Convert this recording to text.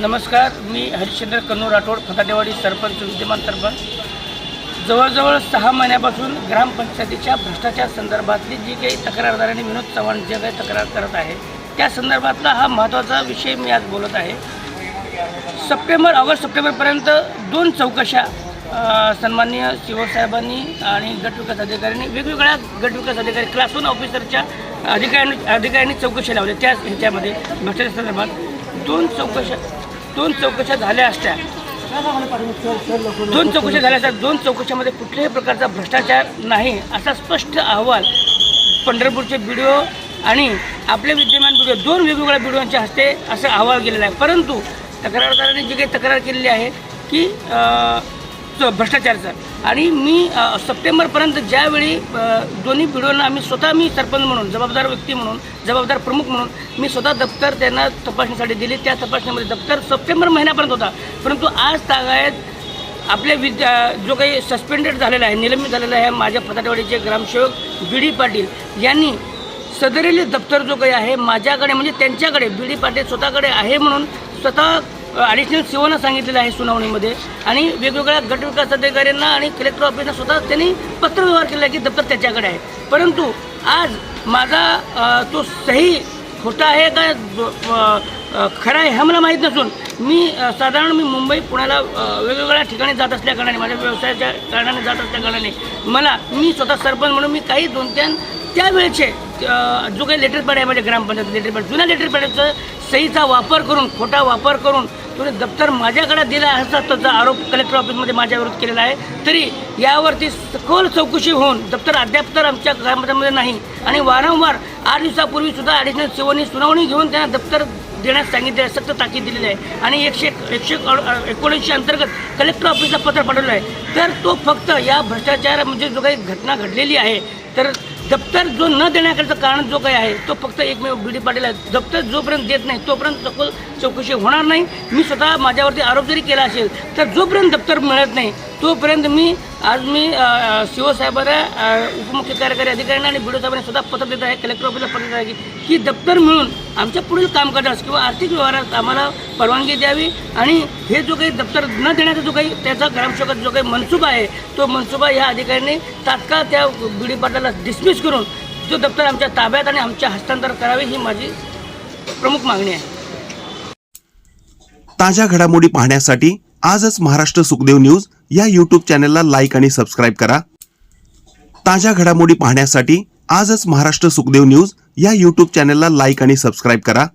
नमस्कार मी हरिश्चंद्र कन्नूर राठोड फटाटेवाडी सरपंच विद्यमान सरपंच. जवळजवळ सहा महिन्यापासून ग्रामपंचायतीच्या भ्रष्टाचार संदर्भातली जी काही तक्रारदारांनी विनोद चव्हाण जे काही तक्रार करत आहे त्या संदर्भातला हा महत्त्वाचा विषय मी आज बोलत आहे. सप्टेंबर ऑगस्ट सप्टेंबरपर्यंत दोन चौकशा सन्माननीय शिवसाहेबांनी आणि गटविकास अधिकाऱ्यांनी वेगवेगळ्या गटविकास अधिकारी क्लास वन ऑफिसरच्या अधिकाऱ्यांनी अधिकाऱ्यांनी चौकशी लावल्या त्या ह्याच्यामध्ये भ्रष्टाचार संदर्भात दोन चौकशा दोन चौकशा झाल्या असत्या. दोन चौकशा झाल्या असतात दोन चौकशामध्ये कुठल्याही प्रकारचा भ्रष्टाचार नाही असा स्पष्ट अहवाल पंढरपूरचे बी आणि आपले विद्यमान बी दोन वेगवेगळ्या बी हस्ते असं अहवाल गेलेला आहे. परंतु तक्रारदारांनी जी काही तक्रार केलेली आहे की भ्रष्टाचारचं आणि मी सप्टेंबरपर्यंत ज्यावेळी दोन्ही व्हिडिओना आम्ही स्वतः मी सरपंच म्हणून जबाबदार व्यक्ती म्हणून जबाबदार प्रमुख म्हणून मी स्वतः दप्तर त्यांना तपासणीसाठी दिली. त्या तपासणीमध्ये दप्तर सप्टेंबर महिन्यापर्यंत होता. परंतु आज तागायत आपल्या विद्या जो काही सस्पेंडेड झालेला आहे निलंबित झालेला आहे माझ्या फताटेवाडीचे ग्रामसेवक बी डी पाटील यांनी सदरेली दप्तर जो काही आहे माझ्याकडे म्हणजे त्यांच्याकडे बी डी पाटील स्वतःकडे आहे म्हणून स्वतः ॲडिशनल सीओनं सांगितलेलं आहे सुनावणीमध्ये. आणि वेगवेगळ्या गटविकास अधिकाऱ्यांना आणि कलेक्टर ऑफिसला स्वतः त्यांनी पत्रव्यवहार केला आहे की दप्तर त्याच्याकडे आहे. परंतु आज माझा तो सही खोटा आहे का खरा आहे हे मला माहीत नसून मी साधारण मी मुंबई पुण्याला वेगवेगळ्या ठिकाणी जात असल्या कारणाने माझ्या व्यवसायाच्या कारणाने जात असल्या कारणाने मला मी स्वतः सरपंच म्हणून मी काही दोन तीन त्यावेळेचे जो काही लेटर पॅड आहे माझ्या ग्रामपंचायत लेटर पॅड जुन्या लेटर पॅडचं सहीचा वापर करून खोटा वापर करून तुम्ही दप्तर माझ्याकडे दिला असा त्याचा आरोप कलेक्टर ऑफिसमध्ये माझ्या विरोध केलेला आहे तरी यावरती सखोल चौकशी होऊन दप्तर अद्याप तर आमच्या कामामध्ये नाही आणि वारंवार आठ दिवसापूर्वी सुद्धा ॲडिशनल सेवांनी सुनावणी घेऊन त्यांना दप्तर देण्यास सांगितले आहे सक्त ताकीद दिलेली आहे. आणि एकशे एकशे एकोणऐंशी अंतर्गत कलेक्टर ऑफिसला पत्र पाठवलं आहे. तर तो फक्त या भ्रष्टाचार म्हणजे जो काही घटना घडलेली आहे तर दप्तर जो न देण्याकरचं कारण जो काही आहे तो फक्त एकमेव बी डी पाटील आहे. दप्तर जोपर्यंत देत नाही तोपर्यंत सखोल चौकशी होणार नाही. मी स्वतः माझ्यावरती आरोप जरी केला असेल तर जोपर्यंत दप्तर मिळत नाही तोपर्यंत मी आज मी शिवसाहेबांना उपमुख्य कार्यकारी अधिकाऱ्यांना आणि बी साहेबांना स्वतः पत्र देत आहे कलेक्टर ऑफिसला पत्र देत आहे की दप्तर मिळून आमच्या पुढील कामकाजास किंवा आर्थिक व्यवहारात आम्हाला परवानगी द्यावी. आणि हे जो काही दप्तर न देण्याचा जो काही त्याचा ग्रामसेवकाचा जो काही मनसुबा आहे तो मनसुबा ह्या अधिकाऱ्यांनी तात्काळ त्या बी डी पाटलाला डिसमिस करून तो दप्तर आमच्या ताब्यात आणि आमच्या हस्तांतर करावे ही माझी प्रमुख मागणी आहे. ताज्या घडामोडी पाहण्यासाठी आजच महाराष्ट्र सुखदेव न्यूज या यूट्यूब चॅनलला लाईक आणि सबस्क्राईब करा. ताज्या घडामोडी पाहण्यासाठी आजच महाराष्ट्र सुखदेव न्यूज या यूट्यूब चॅनलला लाईक आणि सबस्क्राईब करा.